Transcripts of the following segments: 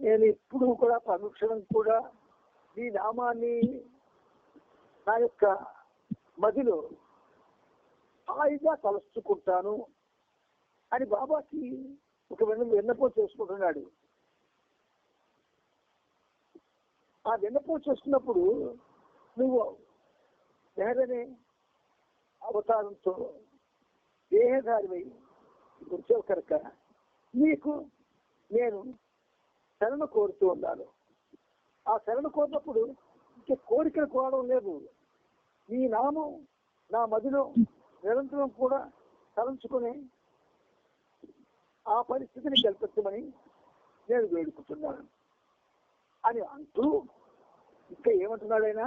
నేను ఎప్పుడు కూడా పరుక్షణం కూడా నీ నామాన్ని నా యొక్క మదిలో హాయిగా తలచుకుంటాను అని బాబాకి ఒక విన్న విన్నపం చేసుకుంటున్నాడు. ఆ విన్నపం చేసుకున్నప్పుడు నువ్వు నేరనే అవతారంతో దేహధారివై వచ్చావు కనుక. నీకు నేను శరణ కోరుతూ ఉన్నాను. ఆ శరణ కోరినప్పుడు ఇంకే కోరికలు కోరడం లేదు నీ నామం నా మదిలో నిరంతరం కూడా తలంచుకుని ఆ పరిస్థితిని కల్పించమని నేను వేడుకుంటున్నాను. అని అంటూ ఇంకా ఏమంటున్నాడైనా?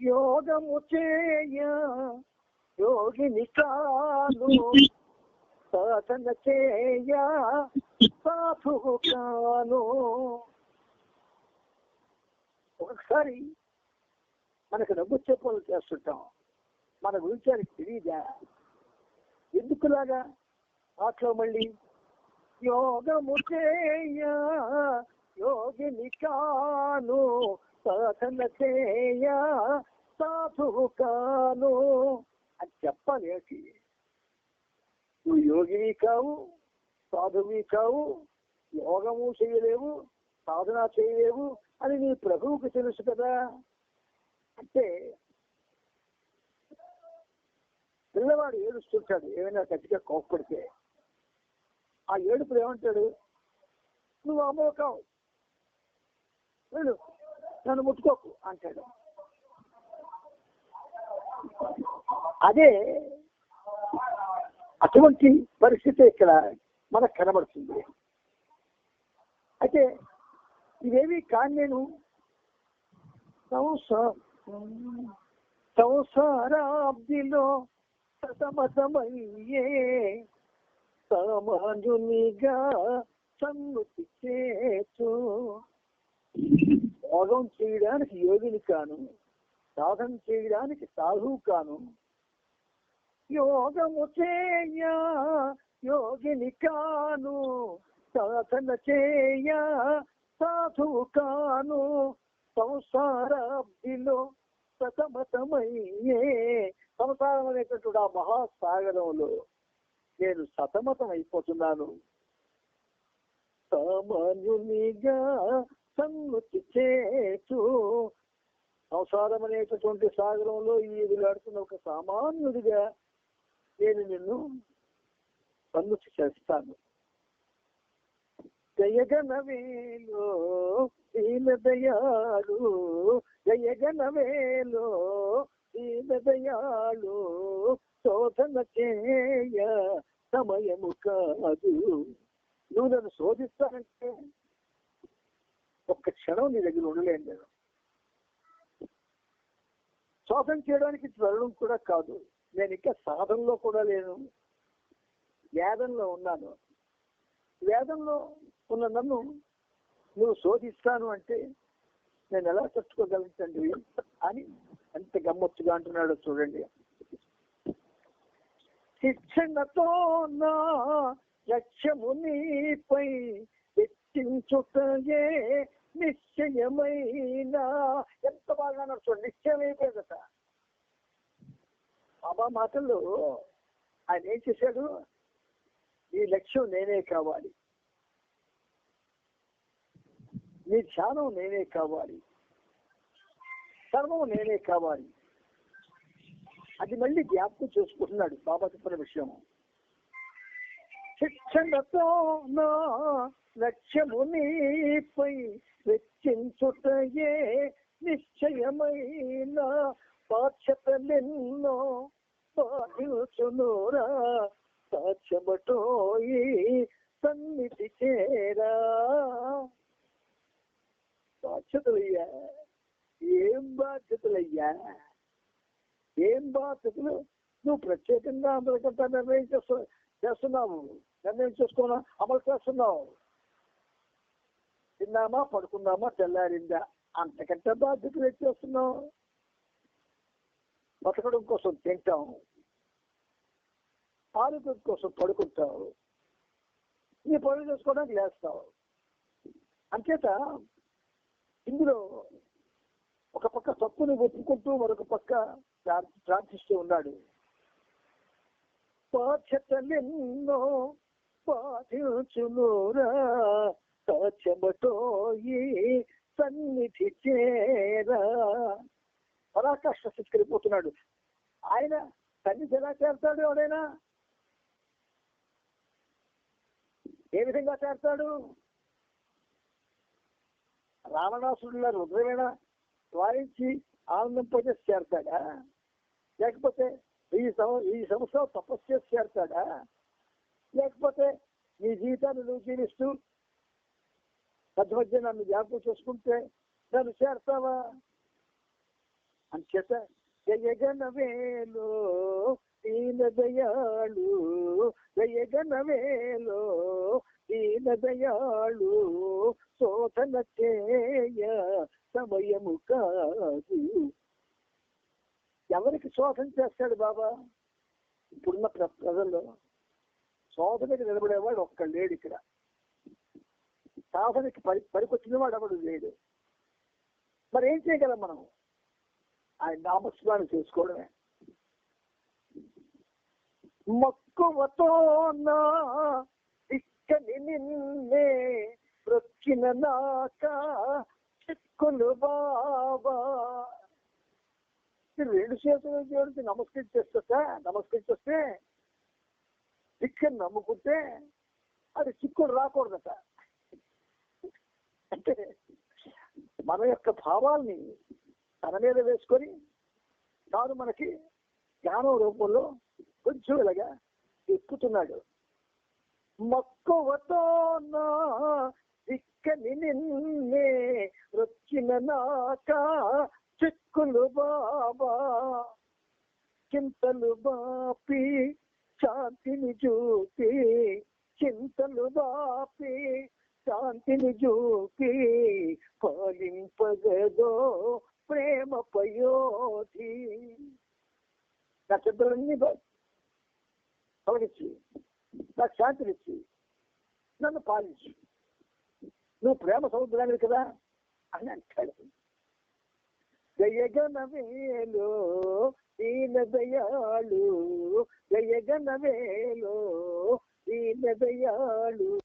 యోగము చేయ యోగిని కాను సాధన చేయ సాధువు కాను ఒకసారి మనకు నవ్వు పనులు చేస్తుంటాం. మన గురించి ఆయనకు తెలియదా ఎందుకులాగా? ఆటలో మళ్ళీ యోగము చేయ యోగిని కాను సాధన చేయ సాధువు కాను అని చెప్పాలి నువ్వు యోగిని కావు సాధువి కావు యోగము చేయలేవు సాధన చేయలేవు అని నీ ప్రభువుకు తెలుసు కదా. అంటే పిల్లవాడు ఏడుస్తుంటాడు ఏమైనా గట్టిగా కోప్పడితే. ఆ ఏడుపులు ఏమంటాడు? నువ్వు అమ్మో కావు వెళ్ళు నన్ను ముట్టుకోకు అంటాడు. అదే అటువంటి పరిస్థితి ఇక్కడ మనకు కనబడుతుంది. అయితే ఇవేవి కాని నేను సంసారాబ్దిలో సతమతమయ్యే సామాన్యునిగా సన్నుతి చేసు చేయడానికి యోగిని కాను సాధన చేయడానికి సాధువు కాను యోగము చేయ యోగిని కాను సాధన చేయ సాధువు కాను సంసారాబ్దిలో సతమతమయ్యే. సంసారం అనేటటువంటి ఆ మహాసాగరంలో నేను సతమతం అయిపోతున్నాను సామాన్యునిగా సన్నుతి చేతు. సంసారం అనేటటువంటి సాగరంలో ఈదులాడుతున్న ఒక సామాన్యుడిగా నేను నిన్ను సన్నుతి చేస్తాను. జయగనవేలో దీనదయాలు జయగనవేలో దీనదయాలు శోధన చేయ సమయము కాదు. నువ్వు నన్ను శోధిస్తానంటే ఒక్క క్షణం నీ దగ్గర ఉండలేను నేను. శోధన చేయడానికి త్వరడం కూడా కాదు. నేను ఇంకా సాధనలో కూడా లేను. వేదంలో ఉన్నాను. వేదంలో ఉన్న నన్ను నువ్వు శోధిస్తాను అంటే నేను ఎలా తట్టుకోగలుగుతాండి అని ఎంత గమ్మత్తుగా అంటున్నాడో చూడండి. శిక్షణతో నా లక్ష్యము నీపై వెచ్చించుటయే నిశ్చయమైన. ఎంత బాగా నడుచు నిశ్చయమైపోయిందట బాబా మాటల్లో ఆయన ఏం చేశాడు? నీ లక్ష్యం నేనే కావాలి. నీ ధ్యానం నేనే కావాలి. సర్వం నేనే కావాలి. అది మళ్ళీ జ్ఞాపకం చేసుకుంటున్నాడు బాబా చెప్పిన విషయం. శిక్షణతో నా లక్ష్యము నీపై వెచ్చించుటయే నిశ్చయమైన బాధ్యతలెన్నో బాధించునురా సాక్ష్యమటోయి సన్నిధి చేరా. బాధ్యతలయ్యా ఏం బాధ్యతలయ్యా? ఏం బాధ్యతలు? నువ్వు ప్రత్యేకంగా అందరికంతా నిర్ణయం చేస్తు చేస్తున్నావు. నిర్ణయం చేసుకున్నా అమలు చేస్తున్నావు. తిన్నామా పడుకున్నామా తెల్లారిందా? అంతకంటే బాధ్యతలు చేస్తున్నావు? బతకడం కోసం తింటాం. ఆరోగ్యం కోసం పడుకుంటావు నీ పనులు చేసుకోవడానికి లేస్తావు అంచేత ఇందులో ఒక పక్క తప్పుని ఒప్పుకుంటూ మరొక పక్క ప్రార్థిస్తూ ఉన్నాడు. పాఠ్యతలెన్నో బాధించునురా చెమటోయి సన్నిధి చేరా. పరాకాష్ట స్థితికి వెళ్ళిపోతున్నాడు ఆయన సన్నిధి ఎలా చేస్తాడు ఎవడైనా? ఏ విధంగా చేస్తాడు రావణాసుడుల రుద్రమేణ వారించి ఆనందం పోతే చేరతాడా? లేకపోతే ఈ ఈ సంవత్సరం తపస్సు చేసి చేరతాడా? లేకపోతే నీ జీవితాన్ని నువ్వు జీవిస్తూ మధ్య మధ్య నన్ను జ్ఞాపకం చేసుకుంటే నన్ను చేరతావా? అంచేత జయగణవేలో దీన దయాళు జయగణవేలో దీన దయాళు శోధన చేయ సమయము కాదు. ఎవరికి శోధన చేస్తాడు బాబా? ఇప్పుడున్న ప్ర- ప్రజల్లో శోధనకి నిలబడేవాడు ఒక్క లేడు ఇక్కడ. సాధనకి పరి పనికొచ్చిన వాడు ఎవడు లేడు. మరి ఏం చేయగలం మనం? ఆయన నామస్మరణ చేసుకోవడమే. మక్కువతో నా ఇక్కని నిన్నే రొక్కిన నాక చిక్కులు బాబా రెండు చేతులు జోడికి నమస్కరించేస్తా నమస్కరించేస్తే చిక్కని నమ్ముకుంటే అది చిక్కులు రాకూడదట. అంటే మన యొక్క భావాల్ని తన మీద వేసుకొని తాను మనకి జ్ఞానం రూపంలో కొంచెం ఇలాగా ఎక్కుతున్నాడు. మక్కువతో నా నిన్నే రొచ్చిన నాక చిక్కులు బాబా చింతలు బాపి శాంతిని చూపి చింతలు బాపి శాంతిని చూపి పాలింపగదో ప్రేమ పయోధి. నా చింతలన్నీ తొలగించి నాకు శాంతినిచ్చి నన్ను పాలించు. నువ్వు ప్రేమ సముద్రానికి కదా అని అంటాడు. జయగనవేలో దీన దయాళు. జయగనవేలో దీన దయాళు.